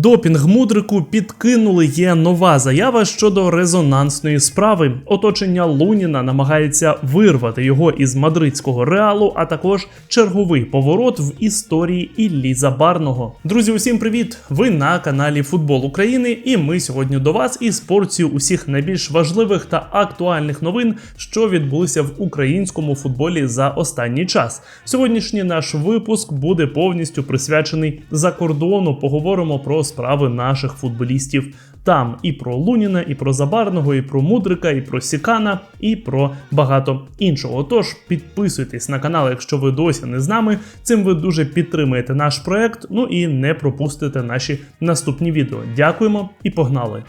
Допінг мудрику підкинули. Є нова заява щодо резонансної справи. Оточення Луніна намагається вирвати його із мадридського реалу, а також черговий поворот в історії Іллі Забарного. Друзі, усім привіт! Ви на каналі Футбол України, і ми сьогодні до вас із порцією усіх найбільш важливих та актуальних новин, що відбулися в українському футболі за останній час. Сьогоднішній наш випуск буде повністю присвячений закордону. Поговоримо про справи наших футболістів. Там і про Луніна, і про Забарного, і про Мудрика, і про Сікана, і про багато іншого. Тож підписуйтесь на канал, якщо ви досі не з нами. Цим ви дуже підтримуєте наш проект. Ну і не пропустите наші наступні відео. Дякуємо і погнали!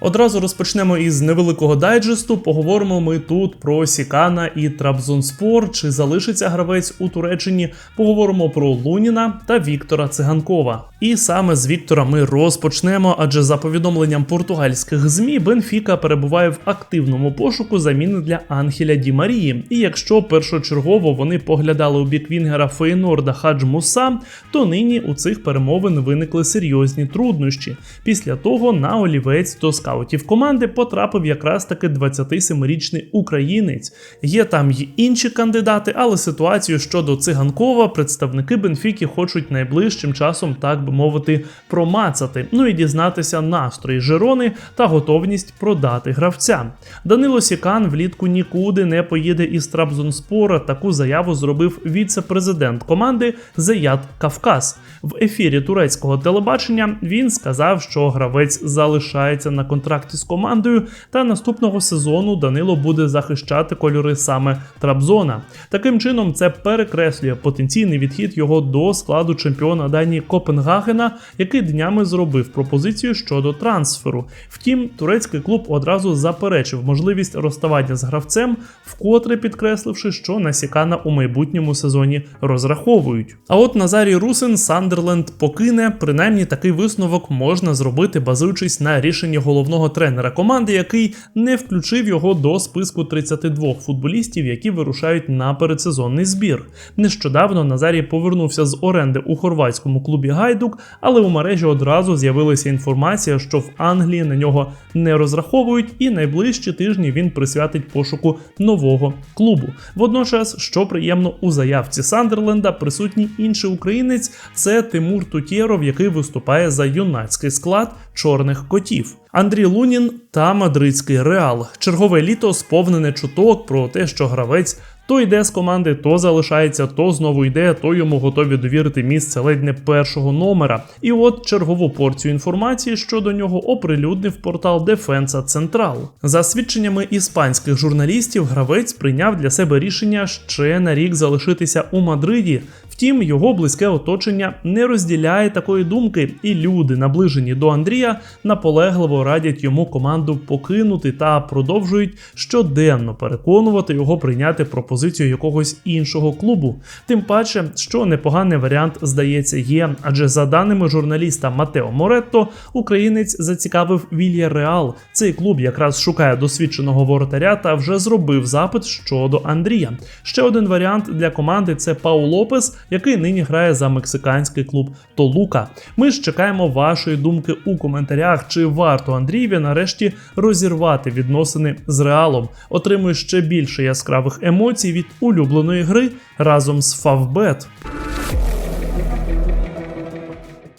Одразу розпочнемо із невеликого дайджесту. Поговоримо ми тут про Сікана і Трабзонспор. Чи залишиться гравець у Туреччині? Поговоримо про Луніна та Віктора Циганкова. І саме з Віктора ми розпочнемо, адже за повідомленням португальських змі Бенфіка перебуває в активному пошуку заміни для Анхеля Ді Марії. І якщо першочергово вони поглядали у бік Вінгера Фейнорда Хадж Муса, то нині у цих перемовин виникли серйозні труднощі. Після того на олівець до скаутів команди потрапив якраз таки 27-річний українець. Є там й інші кандидати, але ситуацію щодо циганкова представники Бенфіки хочуть найближчим часом, так би мовити, промацати. Ну і дізнатися настрої Жерони та готовність продати гравця. Данило Сікан влітку нікуди не поїде із Трабзонспора. Таку заяву зробив віце-президент команди Зеят Кавказ. В ефірі турецького телебачення він сказав, що гравець залишається на контракті з командою, та наступного сезону Данило буде захищати кольори саме Трабзона. Таким чином, це перекреслює потенційний відхід його до складу чемпіона Данії Копенгагена, який днями зробив пропозицію щодо трансферу. Втім, турецький клуб одразу заперечив можливість розставання з гравцем, вкотре підкресливши, що на Сікана у майбутньому сезоні розраховують. А от Назарій Русин Сандерленд покине, принаймні такий висновок можна зробити, базуючись на рішенні головного тренера команди, який не включив його до списку 32 футболістів, які вирушають на передсезонний збір. Нещодавно Назарій повернувся з оренди у хорватському клубі Гайдук, але у мережі одразу з'явилася інформація, що в Англії на нього не розраховують, і найближчі тижні він присвятить пошуку нового клубу. Водночас, що приємно у заявці Сандерленда, присутній інший українець це Тимур Тутєров, який виступає за юнацький склад чорних котів. Андрій Лунін та мадридський реал. Чергове літо сповнене чуток про те, що гравець. То йде з команди, то залишається, то знову йде, то йому готові довірити місце ледь не першого номера. І от чергову порцію інформації щодо нього оприлюднив портал Defensa Central. За свідченнями іспанських журналістів, гравець прийняв для себе рішення ще на рік залишитися у Мадриді. Втім, його близьке оточення не розділяє такої думки, і люди, наближені до Андрія, наполегливо радять йому команду покинути та продовжують щоденно переконувати його прийняти пропозицію якогось іншого клубу. Тим паче, що непоганий варіант здається є, адже за даними журналіста Матео Моретто, українець зацікавив Вілья Реал. Цей клуб якраз шукає досвідченого воротаря та вже зробив запит щодо Андрія. Ще один варіант для команди це Пау Лопес який нині грає за мексиканський клуб Толука. Ми ж чекаємо вашої думки у коментарях, чи варто Андрієві нарешті розірвати відносини з реалом. Отримує ще більше яскравих емоцій від улюбленої гри разом з Фавбет.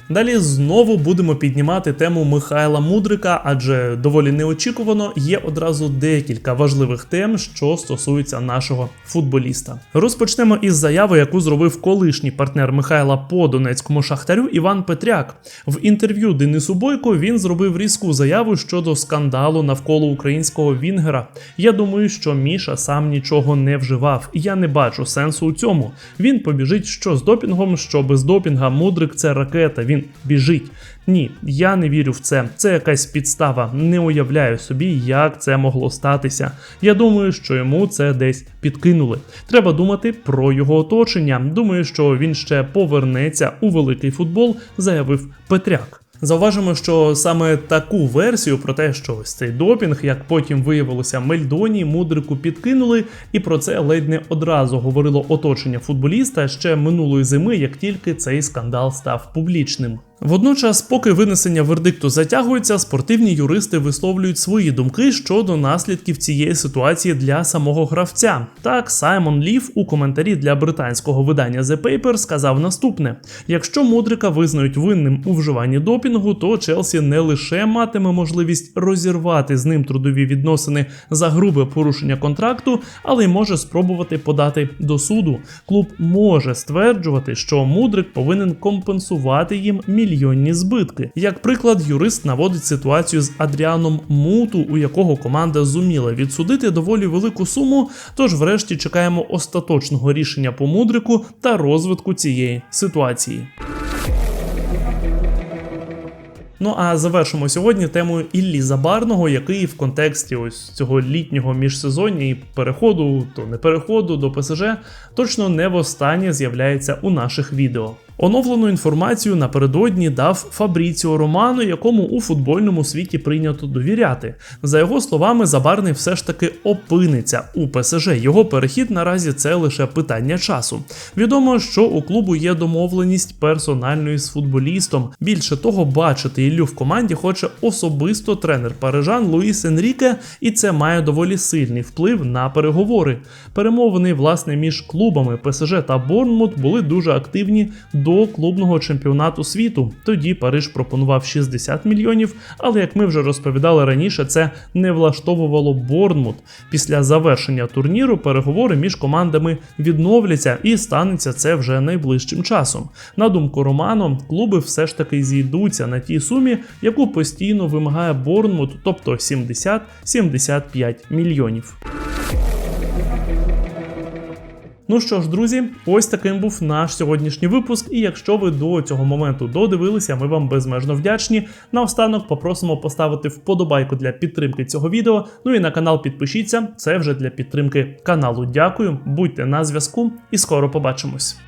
Далі знову будемо піднімати тему Михайла Мудрика, адже доволі неочікувано є одразу декілька важливих тем, що стосуються нашого футболіста. Розпочнемо із заяви, яку зробив колишній партнер Михайла по Донецькому шахтарю Іван Петряк. В інтерв'ю Денису Бойко він зробив різку заяву щодо скандалу навколо українського Вінгера. Я думаю, що Міша сам нічого не вживав. Я не бачу сенсу у цьому. Він побіжить що з допінгом, що без допінга Мудрик це ракета. Він біжить. Ні, я не вірю в це. Це якась підстава. Не уявляю собі, як це могло статися. Я думаю, що йому це десь підкинули. Треба думати про його оточення. Думаю, що він ще повернеться у великий футбол, заявив Петряк. Зауважимо, що саме таку версію про те, що ось цей допінг, як потім виявилося, Мельдоні мудрику підкинули, і про це ледь не одразу говорило оточення футболіста ще минулої зими, як тільки цей скандал став публічним. Водночас, поки винесення вердикту затягується, спортивні юристи висловлюють свої думки щодо наслідків цієї ситуації для самого гравця. Так, Саймон Лів у коментарі для британського видання The Paper сказав наступне: якщо Мудрика визнають винним у вживанні допінгу, то Челсі не лише матиме можливість розірвати з ним трудові відносини за грубе порушення контракту, але й може спробувати подати до суду. Клуб може стверджувати, що Мудрик повинен компенсувати їм мільйонні збитки. Як приклад, юрист наводить ситуацію з Адріаном Муту, у якого команда зуміла відсудити доволі велику суму. Тож, врешті, чекаємо остаточного рішення по мудрику та розвитку цієї ситуації. Ну а завершимо сьогодні темою Іллі Забарного, який в контексті ось цього літнього міжсезоння і переходу, то не переходу до ПСЖ, точно не востаннє з'являється у наших відео. Оновлену інформацію напередодні дав Фабріціо Романо, якому у футбольному світі прийнято довіряти. За його словами, Забарний все ж таки опиниться у ПСЖ. Його перехід наразі це лише питання часу. Відомо, що у клубу є домовленість персональної з футболістом. Більше того, бачити Іллю в команді хоче особисто тренер парижан Луїс Енріке, і це має доволі сильний вплив на переговори. Перемовини власне між клубами ПСЖ та Борнмут були дуже активні до клубного чемпіонату світу. Тоді Париж пропонував 60 мільйонів, але як ми вже розповідали раніше, це не влаштовувало Борнмут. Після завершення турніру переговори між командами відновляться і станеться це вже найближчим часом. На думку Романо, клуби все ж таки зійдуться на тій сумі, яку постійно вимагає Борнмут, тобто 70-75 мільйонів. Ну що ж, друзі, ось таким був наш сьогоднішній випуск. І якщо ви до цього моменту додивилися, ми вам безмежно вдячні. Наостанок попросимо поставити вподобайку для підтримки цього відео. Ну і на канал підпишіться. Це вже для підтримки каналу. Дякую, будьте на зв'язку і скоро побачимось.